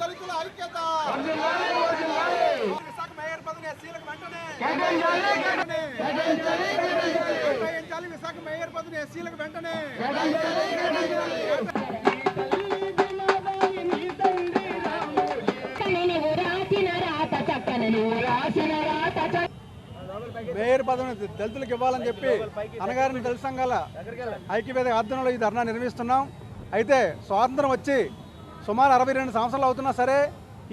దళితుల ఐక్యత. విశాఖ మేయర్ పదవి ఎస్సీలకు వెంటనే కేటాయించాలి విశాఖ మేయర్ పదవి ఎస్సీలకు వెంటనే మేయర్ పదవిని దళితులకు ఇవ్వాలని చెప్పి అనగారిన దళిత సంఘాల ఐక్యవేద ఆధ్వర్యంలో ఈ ధర్నా నిర్వహిస్తున్నాం. అయితే స్వాతంత్రం వచ్చి సుమారు అరవై రెండు సంవత్సరాలు అవుతున్నా సరే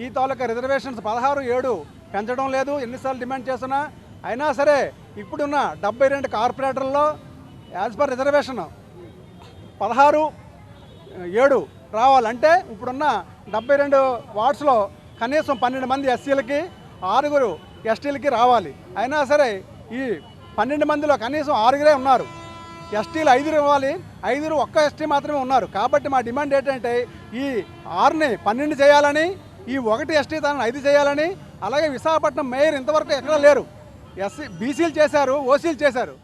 ఈ తాలూకా రిజర్వేషన్స్ పదహారు ఏడు పెంచడం లేదు ఎన్నిసార్లు డిమాండ్ చేస్తున్నా. అయినా సరే ఇప్పుడున్న డెబ్బై రెండు కార్పొరేటర్లో యాజ్ పర్ రిజర్వేషన్ పదహారు ఏడు రావాలంటే ఇప్పుడున్న డెబ్బై రెండు వార్డ్స్లో కనీసం పన్నెండు మంది ఎస్సీలకి ఆరుగురు ఎస్టీలకి రావాలి. అయినా సరే ఈ పన్నెండు మందిలో కనీసం ఆరుగురే ఉన్నారు. ఎస్టీలు ఐదుగురు ఇవ్వాలి. ఐదుగురు ఒక్క ఎస్టీ మాత్రమే ఉన్నారు. కాబట్టి మా డిమాండ్ ఏంటంటే ఈ ఆరుని పన్నెండు చేయాలని ఈ ఒకటి ఎస్టీ తనని ఐదు చేయాలని అలాగే విశాఖపట్నం మేయర్ ఇంతవరకు ఎక్కడా లేరు. ఎస్సీ బీసీలు చేశారు ఓసీలు చేశారు.